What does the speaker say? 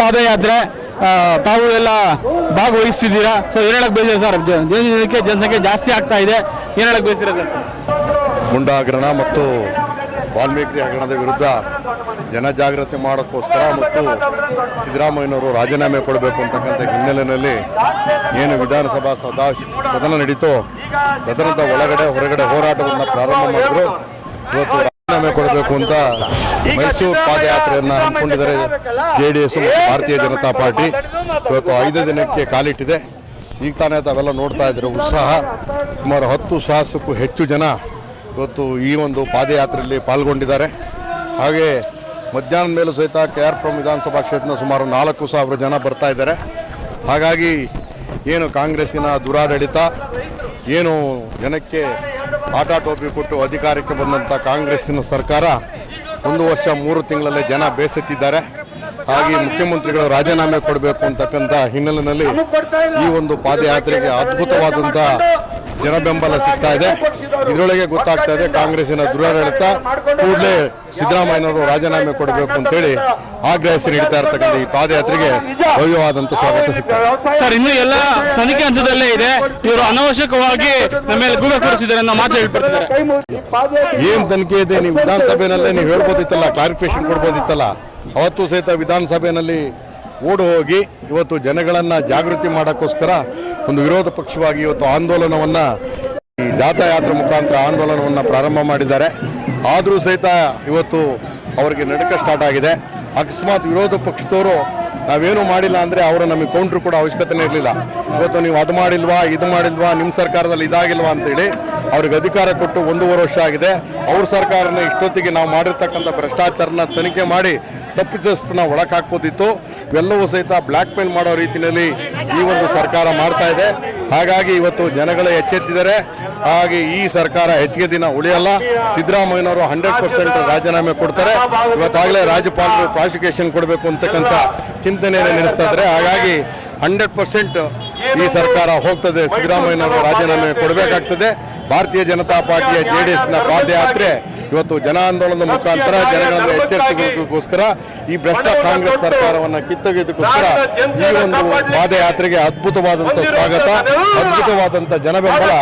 ಪಾದಯಾತ್ರೆ ತಾವು ಎಲ್ಲ ಭಾಗವಹಿಸ್ತಿದ್ದೀರಾ? ಸೊ ಏನ್ ಹೇಳಕ್ ಬಯಸಿರ ಸರ್ ಜನಕ್ಕೆ ಜನಸಂಖ್ಯೆ ಜಾಸ್ತಿ ಆಗ್ತಾ ಇದೆ. ಏನ್ ಹೇಳಕ್ ಬಯಸಿರ ಸರ್? ಹಗರಣ ಮತ್ತು ವಾಲ್ಮೀಕಿ ಹಗರಣದ ವಿರುದ್ಧ ಜನಜಾಗೃತಿ ಮಾಡೋಕ್ಕೋಸ್ಕರ ಮತ್ತು ಸಿದ್ದರಾಮಯ್ಯನವರು ರಾಜೀನಾಮೆ ಕೊಡಬೇಕು ಅಂತಕ್ಕಂಥ ಹಿನ್ನೆಲೆಯಲ್ಲಿ ಏನು ವಿಧಾನಸಭಾ ಸದಾ ಸದನ ನಡೀತೋ, ಸದನದ ಒಳಗಡೆ ಹೊರಗಡೆ ಹೋರಾಟವನ್ನು ಪ್ರಾರಂಭ ಮಾಡಿದ್ರು. ಇವತ್ತು ರಾಜೀನಾಮೆ ಕೊಡಬೇಕು ಅಂತ ಮೈಸೂರು ಪಾದಯಾತ್ರೆಯನ್ನು ಹಮ್ಮಿಕೊಂಡಿದ್ದಾರೆ ಜೆ ಡಿ ಎಸ್ ಮತ್ತು ಭಾರತೀಯ ಜನತಾ ಪಾರ್ಟಿ. ಇವತ್ತು ಐದು ದಿನಕ್ಕೆ ಕಾಲಿಟ್ಟಿದೆ. ಈಗ ತಾನೇ ತಾವೆಲ್ಲ ನೋಡ್ತಾ ಇದ್ರೆ ಉತ್ಸಾಹ. ಸುಮಾರು ಹತ್ತು ಸಾವಿರಕ್ಕೂ ಹೆಚ್ಚು ಜನ ಇವತ್ತು ಈ ಒಂದು ಪಾದಯಾತ್ರೆಯಲ್ಲಿ ಪಾಲ್ಗೊಂಡಿದ್ದಾರೆ. ಹಾಗೆ ಮಧ್ಯಾಹ್ನದ ಮೇಲೂ ಸಹಿತ ಕೆ ಆರ್ ಪುರಂ ವಿಧಾನಸಭಾ ಕ್ಷೇತ್ರದ ಸುಮಾರು ನಾಲ್ಕು ಸಾವಿರ ಜನ ಬರ್ತಾ ಇದ್ದಾರೆ. ಹಾಗಾಗಿ ಏನು ಕಾಂಗ್ರೆಸ್ಸಿನ ದುರಾಡಳಿತ ಏನು ಜನಕ್ಕೆ ಆಟ ಟೋಪಿ ಕೊಟ್ಟು ಅಧಿಕಾರಕ್ಕೆ ಬಂದಂಥ ಕಾಂಗ್ರೆಸ್ಸಿನ ಸರ್ಕಾರ ಒಂದು ವರ್ಷ ಮೂರು ತಿಂಗಳಲ್ಲೇ ಜನ ಬೇಸತ್ತಿದ್ದಾರೆ. ಹಾಗೆ ಮುಖ್ಯಮಂತ್ರಿಗಳು ರಾಜೀನಾಮೆ ಕೊಡಬೇಕು ಅಂತಕ್ಕಂಥ ಹಿನ್ನೆಲೆಯಲ್ಲಿ ಈ ಒಂದು ಪಾದಯಾತ್ರೆಗೆ ಅದ್ಭುತವಾದಂತಹ ಜನಬೆಂಬಲ ಸಿಗ್ತಾ ಇದೆ. ಇದರೊಳಗೆ ಗೊತ್ತಾಗ್ತಾ ಇದೆ ಕಾಂಗ್ರೆಸ್ಸಿನ ದುರಾಡಳಿತ ಕೂಡಲೇ ಸಿದ್ದರಾಮಯ್ಯನವರು ರಾಜೀನಾಮೆ ಕೊಡಬೇಕು ಅಂತೇಳಿ ಆಗ್ರಹಿಸಿ ನೀಡ್ತಾ ಇರ್ತಕ್ಕಂಥ ಈ ಪಾದಯಾತ್ರೆಗೆ ಭವ್ಯವಾದಂಥ ಸ್ವಾಗತ ಸಿಗ್ತದೆ ಸರ್ ಇನ್ನು ಎಲ್ಲ ತನಿಖೆ ಹಂತದಲ್ಲೇ ಇದೆ. ಇವರು ಅನವಶ್ಯಕವಾಗಿ ನಮ್ಮ ಮೇಲೆ ಗೂಬೆ ಕೊಡಿಸಿದ್ದಾರೆ ಅನ್ನೋ ಮಾತು ಹೇಳ್ಬಿಡ್ತಿದ್ದಾರೆ. ಏನ್ ತನಿಖೆ ಇದೆ? ನೀವು ವಿಧಾನಸಭೆನಲ್ಲೇ ನೀವು ಹೇಳ್ಬೋದಿತ್ತಲ್ಲ ಕ್ಲಾರಿಫಿಕೇಶನ್ ಕೊಡ್ಬೋದಿತ್ತಲ್ಲ. ಅವತ್ತು ಸಹಿತ ವಿಧಾನಸಭೆಯಲ್ಲಿ ಓಡು ಹೋಗಿ ಇವತ್ತು ಜನಗಳನ್ನು ಜಾಗೃತಿ ಮಾಡೋಕ್ಕೋಸ್ಕರ ಒಂದು ವಿರೋಧ ಪಕ್ಷವಾಗಿ ಇವತ್ತು ಆಂದೋಲನವನ್ನು ಈ ಜಾಥಾಯಾತ್ರೆ ಮುಖಾಂತರ ಆಂದೋಲನವನ್ನು ಪ್ರಾರಂಭ ಮಾಡಿದ್ದಾರೆ. ಆದರೂ ಸಹಿತ ಇವತ್ತು ಅವರಿಗೆ ನಡಕ ಸ್ಟಾರ್ಟ್ ಆಗಿದೆ. ಅಕಸ್ಮಾತ್ ವಿರೋಧ ಪಕ್ಷದವರು ನಾವೇನು ಮಾಡಿಲ್ಲ ಅಂದರೆ ಅವರು ನಮಗೆ ಕೌಂಟ್ರು ಕೂಡ ಅವಶ್ಯಕತೆನೇ ಇರಲಿಲ್ಲ. ಇವತ್ತು ನೀವು ಅದು ಮಾಡಿಲ್ವಾ, ಇದು ಮಾಡಿಲ್ವಾ ನಿಮ್ಮ ಸರ್ಕಾರದಲ್ಲಿ ಇದಾಗಿಲ್ವಾ ಅಂತೇಳಿ ಅವ್ರಿಗೆ ಅಧಿಕಾರ ಕೊಟ್ಟು ಒಂದೂವರೆ ವರ್ಷ ಆಗಿದೆ. ಅವ್ರ ಸರ್ಕಾರನ ಇಷ್ಟೊತ್ತಿಗೆ ನಾವು ಮಾಡಿರ್ತಕ್ಕಂಥ ಭ್ರಷ್ಟಾಚಾರನ ತನಿಖೆ ಮಾಡಿ ತಪ್ಪಿತಸ್ಥನ ಒಳಕಾಕೋದಿತ್ತು ಇವೆಲ್ಲವೂ ಸಹಿತ ಬ್ಲ್ಯಾಕ್ ಮೇಲ್ ಮಾಡೋ ರೀತಿಯಲ್ಲಿ ಈ ಒಂದು ಸರ್ಕಾರ ಮಾಡ್ತಾ ಇದೆ. ಹಾಗಾಗಿ ಇವತ್ತು ಜನಗಳೇ ಎಚ್ಚೆತ್ತಿದ್ದಾರೆ. ಹಾಗೆ ಈ ಸರ್ಕಾರ ಹೆಚ್ಚಿಗೆ ದಿನ ಉಳಿಯಲ್ಲ. ಸಿದ್ದರಾಮಯ್ಯನವರು ಹಂಡ್ರೆಡ್ ಪರ್ಸೆಂಟ್ ರಾಜೀನಾಮೆ ಕೊಡ್ತಾರೆ. ಇವತ್ತಾಗಲೇ ರಾಜ್ಯಪಾಲರು ಪ್ರಾಸಿಕ್ಯೂಷನ್ ಕೊಡಬೇಕು ಅಂತಕ್ಕಂಥ ಚಿಂತನೆಯನ್ನು ನಡೆಸ್ತಾ ಇದ್ದಾರೆ. ಹಾಗಾಗಿ ಹಂಡ್ರೆಡ್ ಪರ್ಸೆಂಟ್ ಈ ಸರ್ಕಾರ ಹೋಗ್ತದೆ. ಸಿದ್ದರಾಮಯ್ಯನವರು ರಾಜೀನಾಮೆ ಕೊಡಬೇಕಾಗ್ತದೆ. ಭಾರತೀಯ ಜನತಾ ಪಾರ್ಟಿಯ ಜೆ ಡಿ ಎಸ್ನ ಪಾದಯಾತ್ರೆ ಇವತ್ತು ಜನ ಆಂದೋಲನದ ಮುಖಾಂತರ ಜನಗಳನ್ನು ಎಚ್ಚರಿಸಬೇಕೋಸ್ಕರ ಈ ಭ್ರಷ್ಟ ಕಾಂಗ್ರೆಸ್ ಸರ್ಕಾರವನ್ನು ಕಿತ್ತೊಗೆದಕ್ಕೋಸ್ಕರ ಈ ಒಂದು ಪಾದಯಾತ್ರೆಗೆ ಅದ್ಭುತವಾದಂಥ ಸ್ವಾಗತ ಅದ್ಭುತವಾದಂಥ ಜನಬೆಂಬಲ